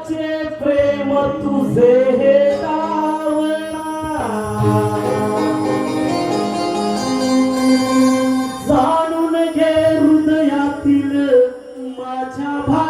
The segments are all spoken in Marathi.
देवाचे प्रेम तुझे हे जाणून घे हृदयातील माझ्या भा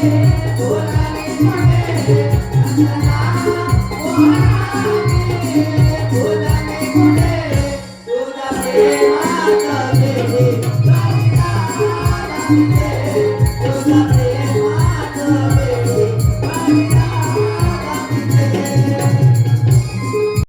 I'm